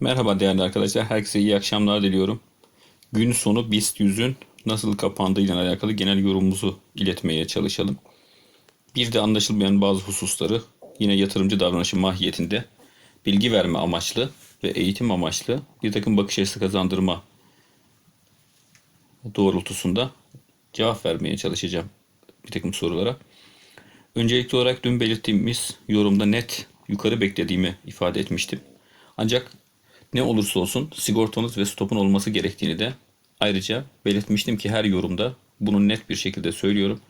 Merhaba değerli arkadaşlar. Herkese iyi akşamlar diliyorum. Gün sonu BIST 100'ün nasıl kapandığıyla alakalı genel yorumumuzu iletmeye çalışalım. Bir de anlaşılmayan bazı hususları yine yatırımcı davranışı mahiyetinde bilgi verme amaçlı ve eğitim amaçlı bir takım bakış açısı kazandırma doğrultusunda cevap vermeye çalışacağım bir takım sorulara. Öncelikli olarak dün belirttiğimiz yorumda net yukarı beklediğimi ifade etmiştim. Ancak ne olursa olsun sigortanız ve stopun olması gerektiğini de ayrıca belirtmiştim ki her yorumda bunu net bir şekilde söylüyorum.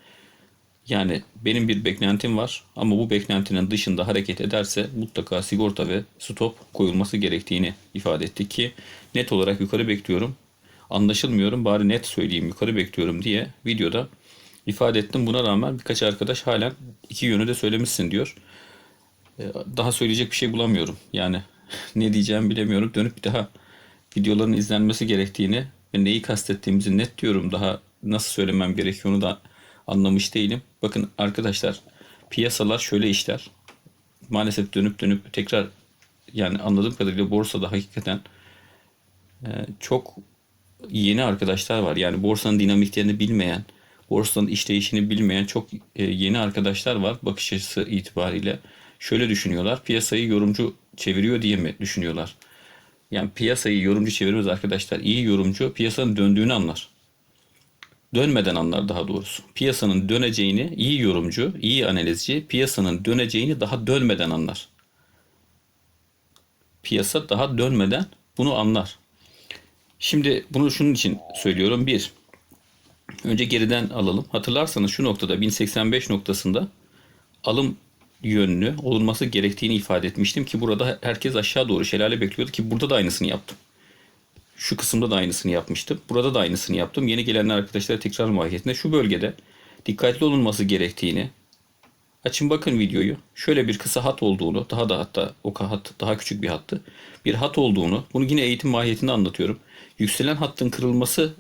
Yani benim bir beklentim var ama bu beklentinin dışında hareket ederse mutlaka sigorta ve stop koyulması gerektiğini ifade ettik ki net olarak yukarı bekliyorum. Anlaşılmıyorum bari net söyleyeyim yukarı bekliyorum diye videoda ifade ettim. Buna rağmen birkaç arkadaş halen iki yönü de söylemişsin diyor. Ee, Daha söyleyecek bir şey bulamıyorum. Yani ne diyeceğimi bilemiyorum. Dönüp bir daha videoların izlenmesi gerektiğini ve neyi kastettiğimizi net diyorum. Daha nasıl söylemem gerekiyor da anlamış değilim. Bakın arkadaşlar piyasalar şöyle işler. Maalesef dönüp dönüp tekrar yani anladığım kadarıyla borsada hakikaten e, çok yeni arkadaşlar var. Yani borsanın dinamiklerini bilmeyen, borsanın işleyişini bilmeyen çok e, yeni arkadaşlar var bakış açısı itibariyle. Şöyle düşünüyorlar. Piyasayı yorumcu çeviriyor diye mi düşünüyorlar? Yani piyasayı yorumcu çevirmez arkadaşlar. İyi yorumcu piyasanın döndüğünü anlar. Dönmeden anlar daha doğrusu. Piyasanın döneceğini iyi yorumcu, iyi analizci piyasanın döneceğini daha dönmeden anlar. Piyasa daha dönmeden bunu anlar. Şimdi bunu şunun için söylüyorum. Bir, önce geriden alalım. Hatırlarsanız şu noktada 1085 noktasında alım yönlü olunması gerektiğini ifade etmiştim ki burada herkes aşağı doğru şelale bekliyordu ki burada da aynısını yaptım. Şu kısımda da aynısını yapmıştım. Burada da aynısını yaptım. Yeni gelenler arkadaşlara tekrar mahiyetinde şu bölgede dikkatli olunması gerektiğini açın bakın videoyu. Şöyle bir kısa hat olduğunu, daha da hatta o hat daha küçük bir hattı. Bir hat olduğunu, bunu yine eğitim mahiyetinde anlatıyorum. Yükselen hattın kırılması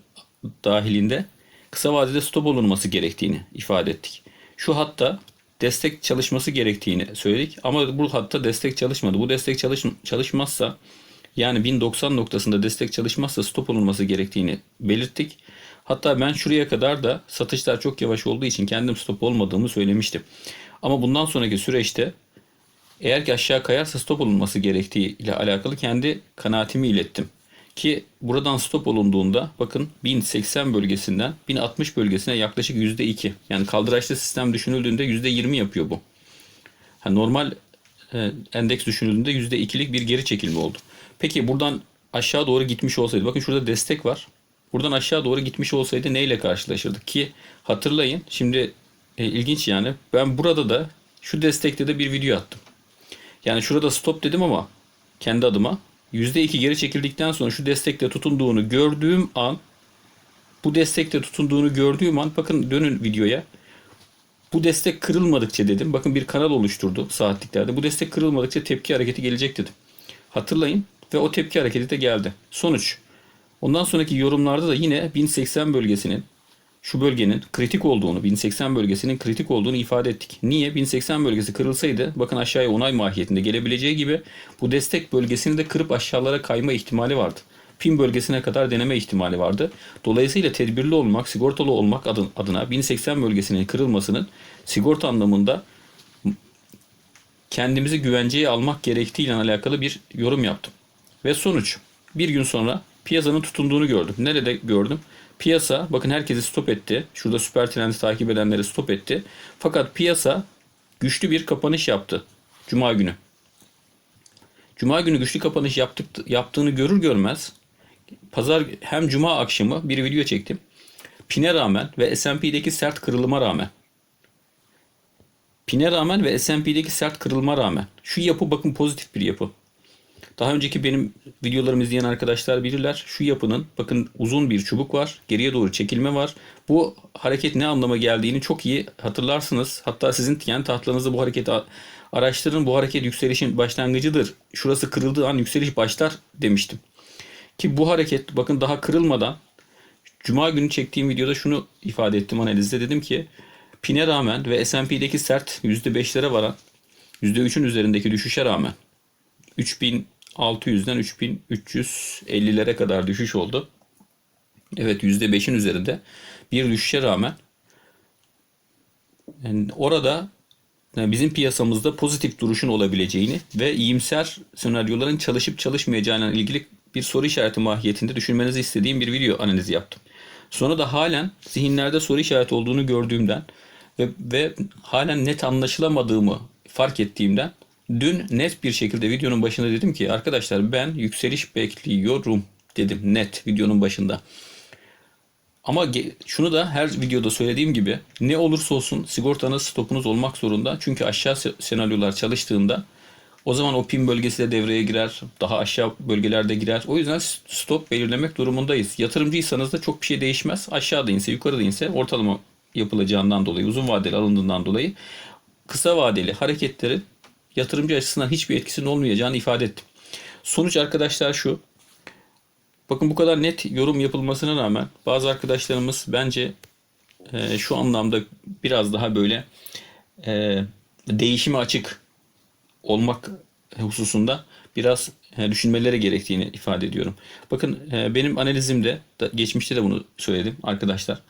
dahilinde kısa vadede stop olunması gerektiğini ifade ettik. Şu hatta destek çalışması gerektiğini söyledik ama bu hatta destek çalışmadı. Bu destek çalış, çalışmazsa yani 1090 noktasında destek çalışmazsa stop olunması gerektiğini belirttik. Hatta ben şuraya kadar da satışlar çok yavaş olduğu için kendim stop olmadığımı söylemiştim. Ama bundan sonraki süreçte eğer ki aşağı kayarsa stop olunması gerektiği ile alakalı kendi kanaatimi ilettim. Ki buradan stop olunduğunda bakın 1080 bölgesinden 1060 bölgesine yaklaşık %2. Yani kaldıraçlı sistem düşünüldüğünde %20 yapıyor bu. Ha, normal e, endeks düşünüldüğünde %2'lik bir geri çekilme oldu. Peki buradan aşağı doğru gitmiş olsaydı bakın şurada destek var. Buradan aşağı doğru gitmiş olsaydı neyle karşılaşırdık ki hatırlayın şimdi e, ilginç yani ben burada da şu destekte de bir video attım. Yani şurada stop dedim ama kendi adıma %2 geri çekildikten sonra şu destekte tutunduğunu gördüğüm an bu destekte tutunduğunu gördüğüm an bakın dönün videoya. Bu destek kırılmadıkça dedim. Bakın bir kanal oluşturdu saatliklerde. Bu destek kırılmadıkça tepki hareketi gelecek dedim. Hatırlayın ve o tepki hareketi de geldi. Sonuç. Ondan sonraki yorumlarda da yine 1080 bölgesinin şu bölgenin kritik olduğunu, 1080 bölgesinin kritik olduğunu ifade ettik. Niye? 1080 bölgesi kırılsaydı bakın aşağıya onay mahiyetinde gelebileceği gibi bu destek bölgesini de kırıp aşağılara kayma ihtimali vardı. Pin bölgesine kadar deneme ihtimali vardı. Dolayısıyla tedbirli olmak, sigortalı olmak adına 1080 bölgesinin kırılmasının sigorta anlamında kendimizi güvenceye almak gerektiğiyle alakalı bir yorum yaptım. Ve sonuç bir gün sonra piyasanın tutunduğunu gördüm. Nerede gördüm? Piyasa bakın herkesi stop etti. Şurada süper trendi takip edenleri stop etti. Fakat piyasa güçlü bir kapanış yaptı. Cuma günü. Cuma günü güçlü kapanış yaptık, yaptığını görür görmez pazar hem cuma akşamı bir video çektim. Pine rağmen ve S&P'deki sert kırılıma rağmen Pine rağmen ve S&P'deki sert kırılma rağmen şu yapı bakın pozitif bir yapı. Daha önceki benim videolarımı izleyen arkadaşlar bilirler. Şu yapının bakın uzun bir çubuk var. Geriye doğru çekilme var. Bu hareket ne anlama geldiğini çok iyi hatırlarsınız. Hatta sizin yani tahtlarınızda bu hareketi araştırın. Bu hareket yükselişin başlangıcıdır. Şurası kırıldığı an yükseliş başlar demiştim. Ki bu hareket bakın daha kırılmadan Cuma günü çektiğim videoda şunu ifade ettim analizde. Dedim ki Pine rağmen ve S&P'deki sert %5'lere varan %3'ün üzerindeki düşüşe rağmen 3000 3600'den 3350'lere kadar düşüş oldu. Evet %5'in üzerinde bir düşüşe rağmen yani orada yani bizim piyasamızda pozitif duruşun olabileceğini ve iyimser senaryoların çalışıp çalışmayacağına ilgili bir soru işareti mahiyetinde düşünmenizi istediğim bir video analizi yaptım. Sonra da halen zihinlerde soru işareti olduğunu gördüğümden ve, ve halen net anlaşılamadığımı fark ettiğimden dün net bir şekilde videonun başında dedim ki arkadaşlar ben yükseliş bekliyorum dedim net videonun başında. Ama şunu da her videoda söylediğim gibi ne olursa olsun sigortanız stopunuz olmak zorunda. Çünkü aşağı se- senaryolar çalıştığında o zaman o pin bölgesi de devreye girer. Daha aşağı bölgelerde girer. O yüzden stop belirlemek durumundayız. Yatırımcıysanız da çok bir şey değişmez. Aşağıda inse yukarıda inse ortalama yapılacağından dolayı uzun vadeli alındığından dolayı kısa vadeli hareketlerin yatırımcı açısından hiçbir etkisinin olmayacağını ifade ettim. Sonuç arkadaşlar şu. Bakın bu kadar net yorum yapılmasına rağmen bazı arkadaşlarımız bence e, şu anlamda biraz daha böyle e, değişime açık olmak hususunda biraz e, düşünmeleri gerektiğini ifade ediyorum. Bakın e, benim analizimde geçmişte de bunu söyledim arkadaşlar.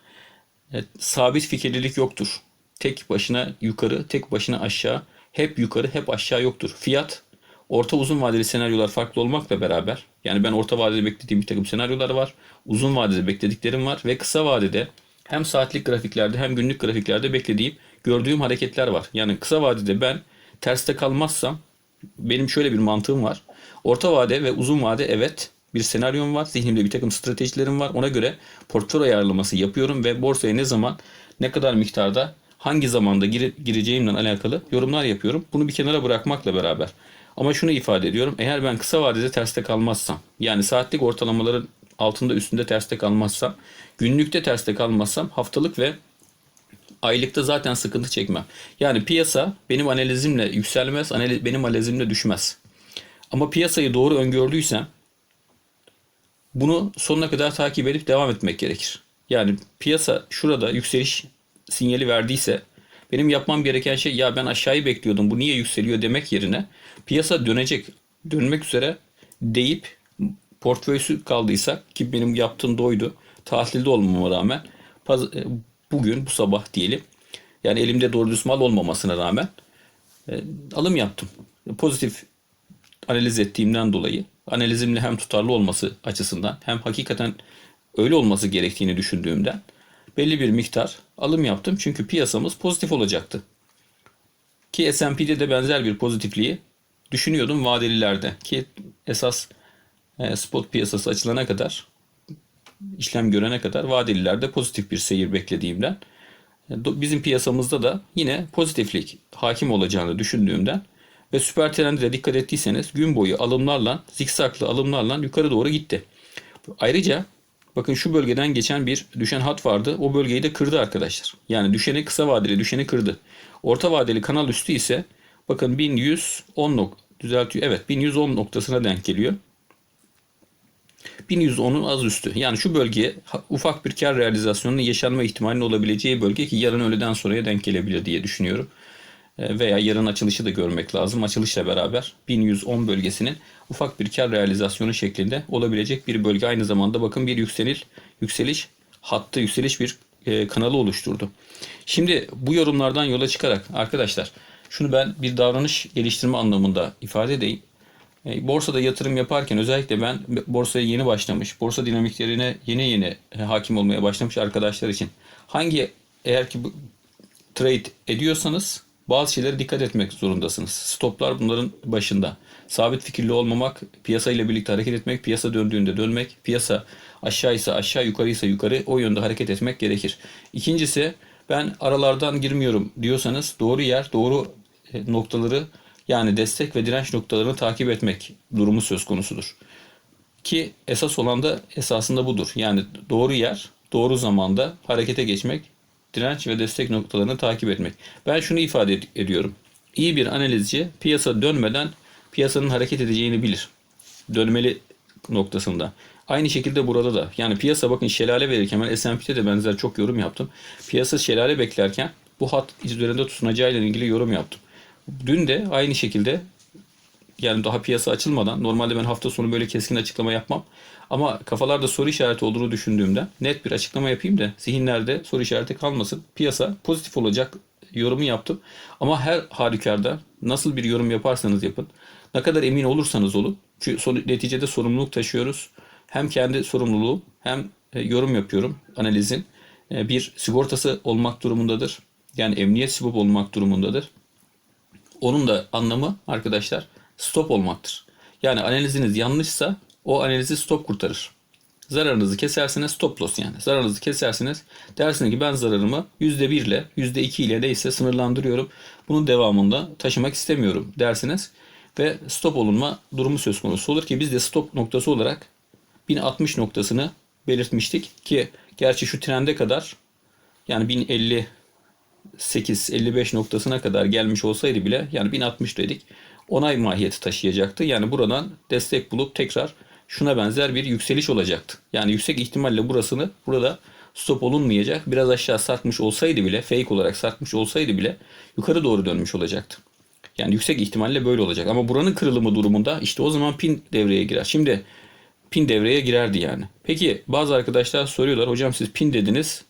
E, sabit fikirlilik yoktur. Tek başına yukarı, tek başına aşağı, hep yukarı, hep aşağı yoktur. Fiyat orta uzun vadeli senaryolar farklı olmakla beraber yani ben orta vadede beklediğim bir takım senaryolar var. Uzun vadede beklediklerim var ve kısa vadede hem saatlik grafiklerde hem günlük grafiklerde beklediğim, gördüğüm hareketler var. Yani kısa vadede ben terste kalmazsam benim şöyle bir mantığım var. Orta vade ve uzun vade evet bir senaryom var. Zihnimde bir takım stratejilerim var. Ona göre portföy ayarlaması yapıyorum ve borsaya ne zaman ne kadar miktarda hangi zamanda gire- gireceğimle alakalı yorumlar yapıyorum. Bunu bir kenara bırakmakla beraber. Ama şunu ifade ediyorum. Eğer ben kısa vadede terste kalmazsam yani saatlik ortalamaların altında üstünde terste kalmazsam günlükte terste kalmazsam haftalık ve aylıkta zaten sıkıntı çekmem. Yani piyasa benim analizimle yükselmez, analiz, benim analizimle düşmez. Ama piyasayı doğru öngördüysem bunu sonuna kadar takip edip devam etmek gerekir. Yani piyasa şurada yükseliş sinyali verdiyse benim yapmam gereken şey ya ben aşağıyı bekliyordum bu niye yükseliyor demek yerine piyasa dönecek, dönmek üzere deyip portföysü kaldıysa ki benim yaptığım doydu. Tahlilde olmama rağmen e, bugün bu sabah diyelim yani elimde doğru düz mal olmamasına rağmen e, alım yaptım. Pozitif analiz ettiğimden dolayı analizimle hem tutarlı olması açısından hem hakikaten öyle olması gerektiğini düşündüğümden belli bir miktar alım yaptım. Çünkü piyasamız pozitif olacaktı. Ki S&P'de de benzer bir pozitifliği düşünüyordum vadelilerde. Ki esas e, spot piyasası açılana kadar işlem görene kadar vadelilerde pozitif bir seyir beklediğimden e, bizim piyasamızda da yine pozitiflik hakim olacağını düşündüğümden ve süper trende de dikkat ettiyseniz gün boyu alımlarla zikzaklı alımlarla yukarı doğru gitti. Ayrıca bakın şu bölgeden geçen bir düşen hat vardı. O bölgeyi de kırdı arkadaşlar. Yani düşeni kısa vadeli düşeni kırdı. Orta vadeli kanal üstü ise bakın 1110 nok düzeltiyor. Evet 1110 noktasına denk geliyor. 1110'un az üstü. Yani şu bölgeye ufak bir kar realizasyonunun yaşanma ihtimalinin olabileceği bölge ki yarın öğleden sonraya denk gelebilir diye düşünüyorum. E, Veya yarın açılışı da görmek lazım. Açılışla beraber 1110 bölgesinin ufak bir kar realizasyonu şeklinde olabilecek bir bölge. Aynı zamanda bakın bir yükselil, yükseliş hattı, yükseliş bir e, kanalı oluşturdu. Şimdi bu yorumlardan yola çıkarak arkadaşlar şunu ben bir davranış geliştirme anlamında ifade edeyim. E, Borsada yatırım yaparken özellikle ben borsaya yeni başlamış, borsa dinamiklerine yeni yeni hakim olmaya başlamış arkadaşlar için hangi eğer ki trade ediyorsanız bazı şeylere dikkat etmek zorundasınız. Stoplar bunların başında. Sabit fikirli olmamak, piyasa ile birlikte hareket etmek, piyasa döndüğünde dönmek, piyasa aşağıysa aşağı, yukarıysa yukarı o yönde hareket etmek gerekir. İkincisi ben aralardan girmiyorum diyorsanız doğru yer, doğru e, noktaları yani destek ve direnç noktalarını takip etmek durumu söz konusudur. Ki esas olan da esasında budur. Yani doğru yer, doğru zamanda harekete geçmek, direnç ve destek noktalarını takip etmek. Ben şunu ifade ed- ediyorum. İyi bir analizci piyasa dönmeden piyasanın hareket edeceğini bilir. Dönmeli noktasında. Aynı şekilde burada da. Yani piyasa bakın şelale verirken ben S&P'de de benzer çok yorum yaptım. Piyasa şelale beklerken bu hat üzerinde tutunacağıyla ilgili yorum yaptım. Dün de aynı şekilde yani daha piyasa açılmadan normalde ben hafta sonu böyle keskin açıklama yapmam. Ama kafalarda soru işareti olduğunu düşündüğümden net bir açıklama yapayım da zihinlerde soru işareti kalmasın. Piyasa pozitif olacak yorumu yaptım. Ama her halükarda nasıl bir yorum yaparsanız yapın. Ne kadar emin olursanız olun. Çünkü son- neticede sorumluluk taşıyoruz. Hem kendi sorumluluğum hem e, yorum yapıyorum analizin. E, bir sigortası olmak durumundadır. Yani emniyet sibop olmak durumundadır. Onun da anlamı arkadaşlar stop olmaktır. Yani analiziniz yanlışsa o analizi stop kurtarır. Zararınızı kesersiniz stop loss yani. Zararınızı kesersiniz dersiniz ki ben zararımı %1 ile %2 ile neyse sınırlandırıyorum. Bunun devamında taşımak istemiyorum dersiniz. Ve stop olunma durumu söz konusu olur ki biz de stop noktası olarak 1060 noktasını belirtmiştik ki gerçi şu trende kadar yani 1050 8-55 noktasına kadar gelmiş olsaydı bile yani 1060 dedik onay mahiyeti taşıyacaktı. Yani buradan destek bulup tekrar şuna benzer bir yükseliş olacaktı. Yani yüksek ihtimalle burasını burada stop olunmayacak. Biraz aşağı sarkmış olsaydı bile fake olarak sarkmış olsaydı bile yukarı doğru dönmüş olacaktı. Yani yüksek ihtimalle böyle olacak. Ama buranın kırılımı durumunda işte o zaman pin devreye girer. Şimdi pin devreye girerdi yani. Peki bazı arkadaşlar soruyorlar hocam siz pin dediniz.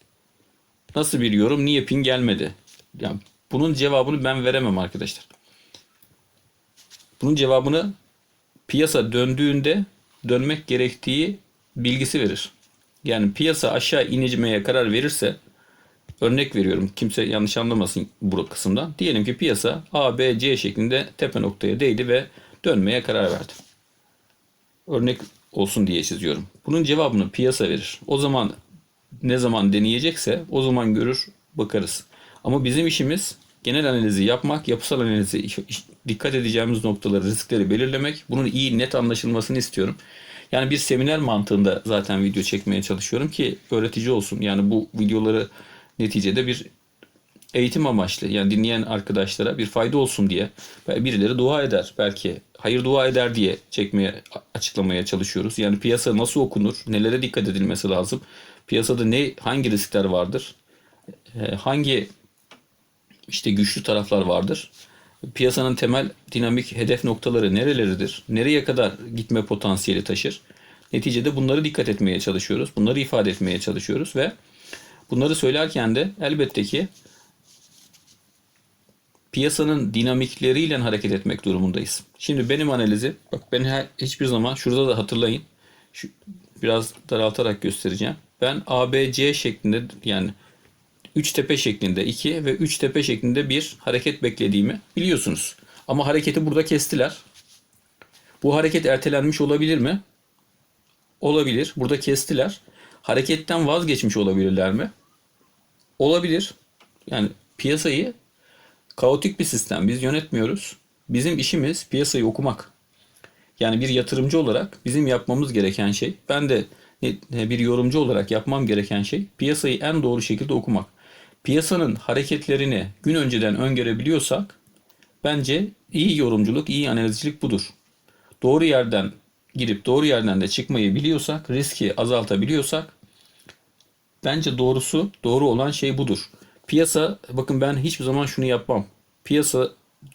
Nasıl bir yorum? Niye pin gelmedi? Yani bunun cevabını ben veremem arkadaşlar. Bunun cevabını piyasa döndüğünde dönmek gerektiği bilgisi verir. Yani piyasa aşağı ineceğime karar verirse örnek veriyorum kimse yanlış anlamasın bu kısımdan. Diyelim ki piyasa A, B, C şeklinde tepe noktaya değdi ve dönmeye karar verdi. Örnek olsun diye çiziyorum. Bunun cevabını piyasa verir. O zaman ne zaman deneyecekse o zaman görür bakarız. Ama bizim işimiz genel analizi yapmak, yapısal analizi dikkat edeceğimiz noktaları, riskleri belirlemek. Bunun iyi net anlaşılmasını istiyorum. Yani bir seminer mantığında zaten video çekmeye çalışıyorum ki öğretici olsun. Yani bu videoları neticede bir eğitim amaçlı yani dinleyen arkadaşlara bir fayda olsun diye birileri dua eder belki hayır dua eder diye çekmeye açıklamaya çalışıyoruz. Yani piyasa nasıl okunur? Nelere dikkat edilmesi lazım? Piyasada ne hangi riskler vardır? Ee, hangi işte güçlü taraflar vardır? Piyasanın temel dinamik hedef noktaları nereleridir? Nereye kadar gitme potansiyeli taşır? Neticede bunları dikkat etmeye çalışıyoruz. Bunları ifade etmeye çalışıyoruz ve bunları söylerken de elbette ki piyasanın dinamikleriyle hareket etmek durumundayız. Şimdi benim analizi, bak ben her, hiçbir zaman şurada da hatırlayın. Şu, biraz daraltarak göstereceğim. Ben ABC şeklinde yani 3 tepe şeklinde 2 ve 3 tepe şeklinde bir hareket beklediğimi biliyorsunuz. Ama hareketi burada kestiler. Bu hareket ertelenmiş olabilir mi? Olabilir. Burada kestiler. Hareketten vazgeçmiş olabilirler mi? Olabilir. Yani piyasayı kaotik bir sistem. Biz yönetmiyoruz. Bizim işimiz piyasayı okumak. Yani bir yatırımcı olarak bizim yapmamız gereken şey, ben de bir yorumcu olarak yapmam gereken şey piyasayı en doğru şekilde okumak. Piyasanın hareketlerini gün önceden öngörebiliyorsak bence iyi yorumculuk, iyi analizcilik budur. Doğru yerden girip doğru yerden de çıkmayı biliyorsak, riski azaltabiliyorsak bence doğrusu, doğru olan şey budur. Piyasa, bakın ben hiçbir zaman şunu yapmam. Piyasa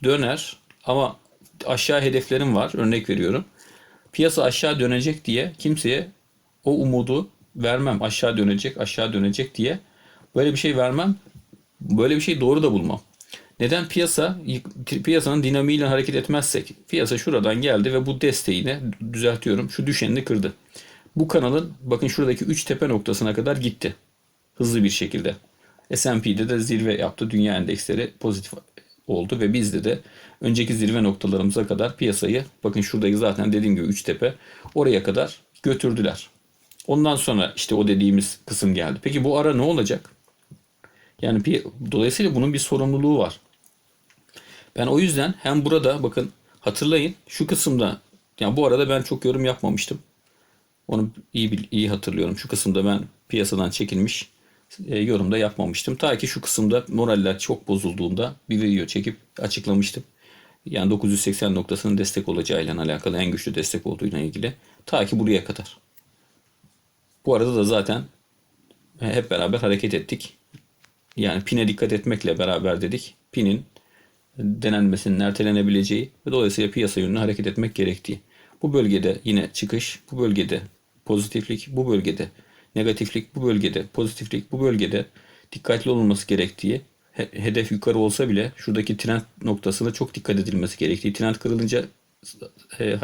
döner ama aşağı hedeflerim var. Örnek veriyorum. Piyasa aşağı dönecek diye kimseye o umudu vermem. Aşağı dönecek, aşağı dönecek diye. Böyle bir şey vermem. Böyle bir şey doğru da bulmam. Neden piyasa piyasanın dinamiğiyle hareket etmezsek? Piyasa şuradan geldi ve bu desteğini düzeltiyorum. Şu düşenini kırdı. Bu kanalın bakın şuradaki 3 tepe noktasına kadar gitti. Hızlı bir şekilde. S&P'de de zirve yaptı. Dünya endeksleri pozitif oldu ve bizde de önceki zirve noktalarımıza kadar piyasayı bakın şuradaki zaten dediğim gibi 3 tepe oraya kadar götürdüler. Ondan sonra işte o dediğimiz kısım geldi. Peki bu ara ne olacak? Yani pi- dolayısıyla bunun bir sorumluluğu var. Ben o yüzden hem burada bakın hatırlayın şu kısımda yani bu arada ben çok yorum yapmamıştım. Onu iyi iyi hatırlıyorum. Şu kısımda ben piyasadan çekilmiş e, yorum da yapmamıştım. Ta ki şu kısımda moraller çok bozulduğunda bir video çekip açıklamıştım. Yani 980 noktasının destek olacağıyla alakalı en güçlü destek olduğuyla ilgili. Ta ki buraya kadar. Bu arada da zaten hep beraber hareket ettik. Yani pine dikkat etmekle beraber dedik. Pinin denenmesinin ertelenebileceği ve dolayısıyla piyasa yönüne hareket etmek gerektiği. Bu bölgede yine çıkış, bu bölgede pozitiflik, bu bölgede negatiflik, bu bölgede pozitiflik, bu bölgede dikkatli olunması gerektiği, he- hedef yukarı olsa bile şuradaki trend noktasına çok dikkat edilmesi gerektiği, trend kırılınca e,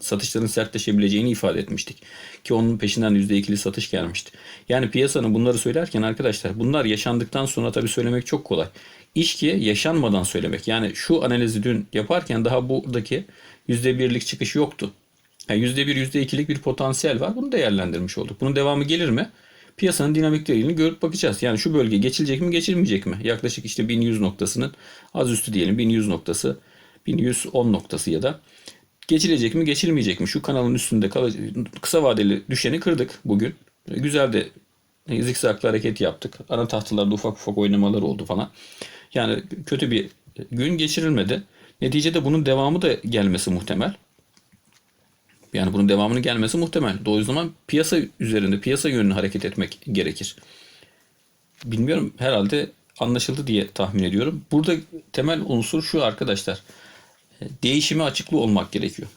satışların sertleşebileceğini ifade etmiştik. Ki onun peşinden %2'li satış gelmişti. Yani piyasanın bunları söylerken arkadaşlar bunlar yaşandıktan sonra tabii söylemek çok kolay. İş ki yaşanmadan söylemek. Yani şu analizi dün yaparken daha buradaki %1'lik çıkış yoktu. Yani %1, %2'lik bir potansiyel var. Bunu değerlendirmiş olduk. Bunun devamı gelir mi? Piyasanın dinamikleriyle görüp bakacağız. Yani şu bölge geçilecek mi geçilmeyecek mi? Yaklaşık işte 1100 noktasının az üstü diyelim 1100 noktası 1110 noktası ya da geçilecek mi geçilmeyecek mi? Şu kanalın üstünde kalıcı, kısa vadeli düşeni kırdık bugün. Güzel de zikzaklı hareket yaptık. Ana tahtalarda ufak ufak oynamalar oldu falan. Yani kötü bir gün geçirilmedi. Neticede bunun devamı da gelmesi muhtemel. Yani bunun devamının gelmesi muhtemel. Doğru zaman piyasa üzerinde, piyasa yönünü hareket etmek gerekir. Bilmiyorum herhalde anlaşıldı diye tahmin ediyorum. Burada temel unsur şu arkadaşlar. Değişime açıklı olmak gerekiyor.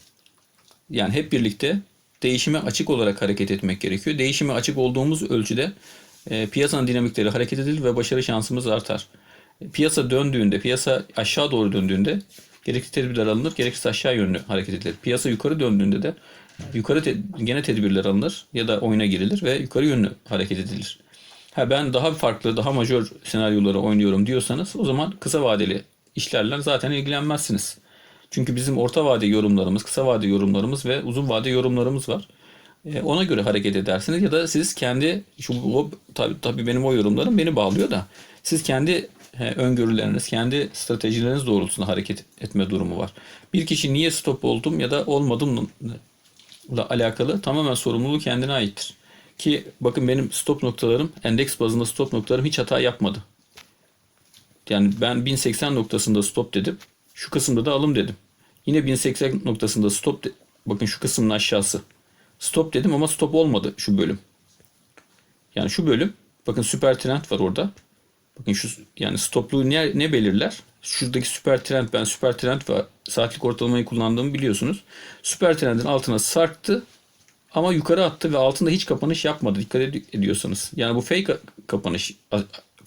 Yani hep birlikte değişime açık olarak hareket etmek gerekiyor. Değişime açık olduğumuz ölçüde e, piyasanın dinamikleri hareket edilir ve başarı şansımız artar. Piyasa döndüğünde, piyasa aşağı doğru döndüğünde gerekli tedbirler alınır, gerekirse aşağı yönlü hareket edilir. Piyasa yukarı döndüğünde de yukarı te- gene tedbirler alınır ya da oyuna girilir ve yukarı yönlü hareket edilir. Ha ben daha farklı, daha majör senaryoları oynuyorum diyorsanız o zaman kısa vadeli işlerle zaten ilgilenmezsiniz. Çünkü bizim orta vade yorumlarımız, kısa vade yorumlarımız ve uzun vade yorumlarımız var. E, ona göre hareket edersiniz ya da siz kendi şu tabii, tabii benim o yorumlarım beni bağlıyor da siz kendi öngörüleriniz, kendi stratejileriniz doğrultusunda hareket etme durumu var. Bir kişi niye stop oldum ya da olmadım alakalı tamamen sorumluluğu kendine aittir. Ki bakın benim stop noktalarım, endeks bazında stop noktalarım hiç hata yapmadı. Yani ben 1080 noktasında stop dedim. Şu kısımda da alım dedim. Yine 1080 noktasında stop de- bakın şu kısmın aşağısı. Stop dedim ama stop olmadı şu bölüm. Yani şu bölüm bakın süper trend var orada. Bakın şu yani stopluğu ne, ne belirler? Şuradaki süper trend ben süper trend ve saatlik ortalamayı kullandığımı biliyorsunuz. Süper trendin altına sarktı ama yukarı attı ve altında hiç kapanış yapmadı. Dikkat ed- ediyorsanız. Yani bu fake kapanış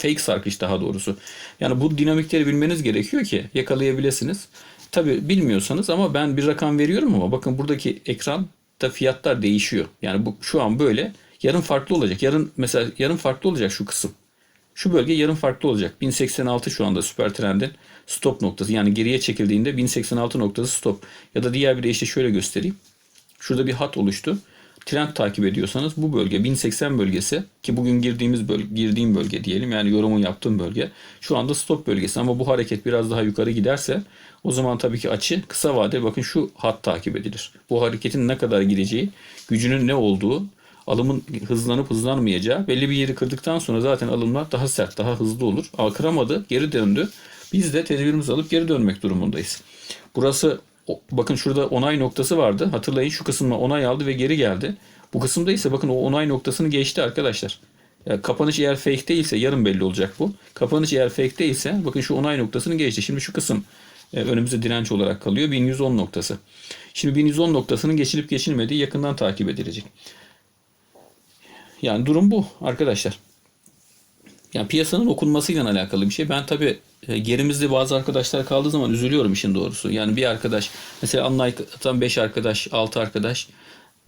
fake sarkış daha doğrusu. Yani bu dinamikleri bilmeniz gerekiyor ki yakalayabilirsiniz. Tabi bilmiyorsanız ama ben bir rakam veriyorum ama bakın buradaki ekranda fiyatlar değişiyor. Yani bu şu an böyle. Yarın farklı olacak. Yarın mesela yarın farklı olacak şu kısım. Şu bölge yarın farklı olacak. 1086 şu anda süper trendin stop noktası. Yani geriye çekildiğinde 1086 noktası stop. Ya da diğer bir deyişle şöyle göstereyim. Şurada bir hat oluştu. Trend takip ediyorsanız bu bölge 1080 bölgesi ki bugün girdiğimiz bölge, girdiğim bölge diyelim yani yorumun yaptığım bölge şu anda stop bölgesi ama bu hareket biraz daha yukarı giderse o zaman tabii ki açı kısa vade bakın şu hat takip edilir. Bu hareketin ne kadar gideceği, gücünün ne olduğu, alımın hızlanıp hızlanmayacağı belli bir yeri kırdıktan sonra zaten alımlar daha sert, daha hızlı olur. Ama kıramadı, geri döndü. Biz de tedbirimizi alıp geri dönmek durumundayız. Burası bakın şurada onay noktası vardı. Hatırlayın şu kısımda onay aldı ve geri geldi. Bu kısımda ise bakın o onay noktasını geçti arkadaşlar. Yani kapanış eğer fake değilse yarın belli olacak bu. Kapanış eğer fake değilse bakın şu onay noktasını geçti. Şimdi şu kısım e, önümüzde direnç olarak kalıyor. 1110 noktası. Şimdi 1110 noktasının geçilip geçilmediği yakından takip edilecek. Yani durum bu arkadaşlar. Yani piyasanın okunmasıyla alakalı bir şey. Ben tabii e, gerimizde bazı arkadaşlar kaldığı zaman üzülüyorum işin doğrusu. Yani bir arkadaş mesela anlaytan 5 arkadaş, 6 arkadaş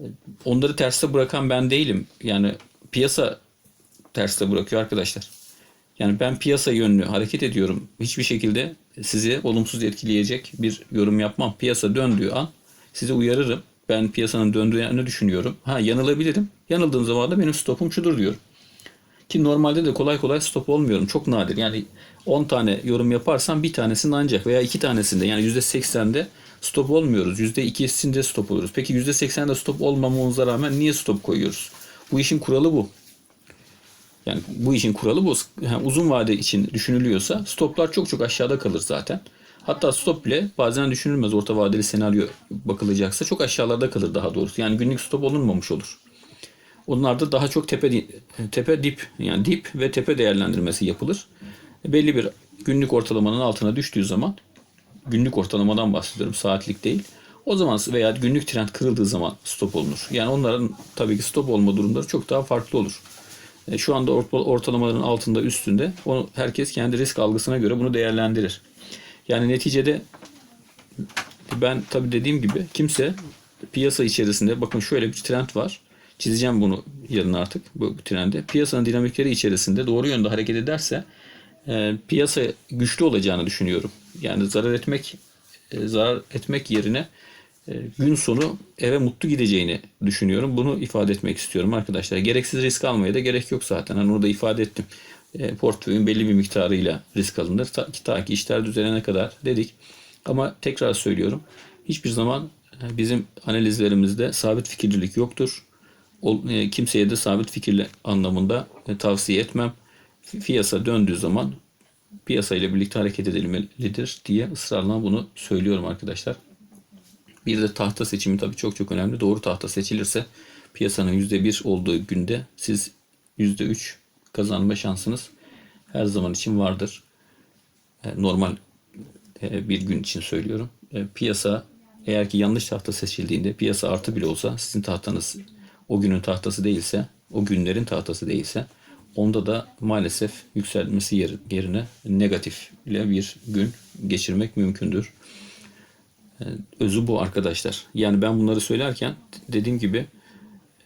e, onları terste bırakan ben değilim. Yani piyasa terste bırakıyor arkadaşlar. Yani ben piyasa yönlü hareket ediyorum. Hiçbir şekilde sizi olumsuz etkileyecek bir yorum yapmam. Piyasa döndüğü an sizi uyarırım. Ben piyasanın döndüğünü düşünüyorum. Ha yanılabilirim. Yanıldığım zaman da benim stopum şudur diyorum. Ki normalde de kolay kolay stop olmuyorum. Çok nadir. Yani 10 tane yorum yaparsam bir tanesinde ancak veya iki tanesinde yani %80'de stop olmuyoruz. %2'sinde stop oluruz. Peki %80'de stop olmamamıza rağmen niye stop koyuyoruz? Bu işin kuralı bu. Yani bu işin kuralı bu. Yani uzun vade için düşünülüyorsa stoplar çok çok aşağıda kalır zaten. Hatta stop bile bazen düşünülmez orta vadeli senaryo bakılacaksa çok aşağılarda kalır daha doğrusu. Yani günlük stop olunmamış olur. Onlarda daha çok tepe tepe dip yani dip ve tepe değerlendirmesi yapılır. Belli bir günlük ortalamanın altına düştüğü zaman günlük ortalamadan bahsediyorum. Saatlik değil. O zaman veya günlük trend kırıldığı zaman stop olunur. Yani onların tabii ki stop olma durumları çok daha farklı olur. E, Şu anda orta- ortalamaların altında üstünde. Onu herkes kendi risk algısına göre bunu değerlendirir. Yani neticede ben tabii dediğim gibi kimse piyasa içerisinde bakın şöyle bir trend var. Çizeceğim bunu yarın artık bu trendi. Piyasanın dinamikleri içerisinde doğru yönde hareket ederse e, piyasa güçlü olacağını düşünüyorum. Yani zarar etmek e, zarar etmek yerine e, gün sonu eve mutlu gideceğini düşünüyorum. Bunu ifade etmek istiyorum arkadaşlar. Gereksiz risk almaya da gerek yok zaten. Hani orada ifade ettim. E, portföyün belli bir miktarıyla risk alınır. Ta, ki- ta ki işler düzelene kadar dedik. Ama tekrar söylüyorum. Hiçbir zaman e, bizim analizlerimizde sabit fikirlilik yoktur. E, kimseye de sabit fikirli anlamında e, tavsiye etmem. Piyasa döndüğü zaman piyasa ile birlikte hareket edilmelidir diye ısrarla bunu söylüyorum arkadaşlar. Bir de tahta seçimi tabii çok çok önemli. Doğru tahta seçilirse piyasanın %1 olduğu günde siz %3 kazanma şansınız her zaman için vardır. E, Normal bir gün için söylüyorum. Piyasa eğer ki yanlış tahta seçildiğinde piyasa artı bile olsa sizin tahtanız o günün tahtası değilse, o günlerin tahtası değilse onda da maalesef yükselmesi yer- yerine negatif ile bir gün geçirmek mümkündür özü bu arkadaşlar. Yani ben bunları söylerken dediğim gibi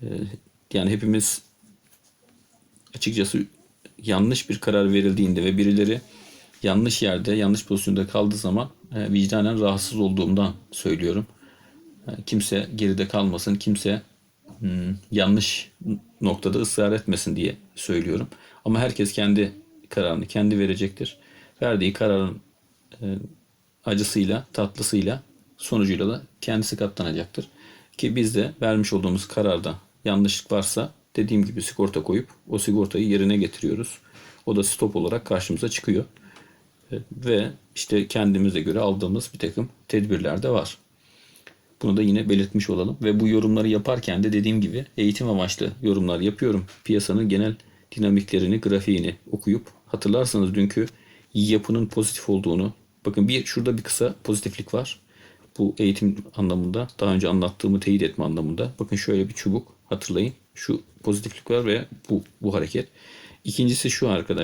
e, yani hepimiz açıkçası yanlış bir karar verildiğinde ve birileri yanlış yerde, yanlış pozisyonda kaldığı zaman e, vicdanen rahatsız olduğumdan söylüyorum. E, Kimse geride kalmasın, kimse yanlış noktada ısrar etmesin diye söylüyorum. Ama herkes kendi kararını kendi verecektir. Verdiği kararın acısıyla, tatlısıyla, sonucuyla da kendisi katlanacaktır. Ki biz de vermiş olduğumuz kararda yanlışlık varsa dediğim gibi sigorta koyup o sigortayı yerine getiriyoruz. O da stop olarak karşımıza çıkıyor. E, Ve işte kendimize göre aldığımız bir takım tedbirler de var. Bunu da yine belirtmiş olalım. Ve bu yorumları yaparken de dediğim gibi eğitim amaçlı yorumlar yapıyorum. Piyasanın genel dinamiklerini, grafiğini okuyup hatırlarsanız dünkü yapının pozitif olduğunu bakın bir şurada bir kısa pozitiflik var. Bu eğitim anlamında daha önce anlattığımı teyit etme anlamında. Bakın şöyle bir çubuk hatırlayın. Şu pozitiflik var ve bu bu hareket. İkincisi şu arkadaşlar.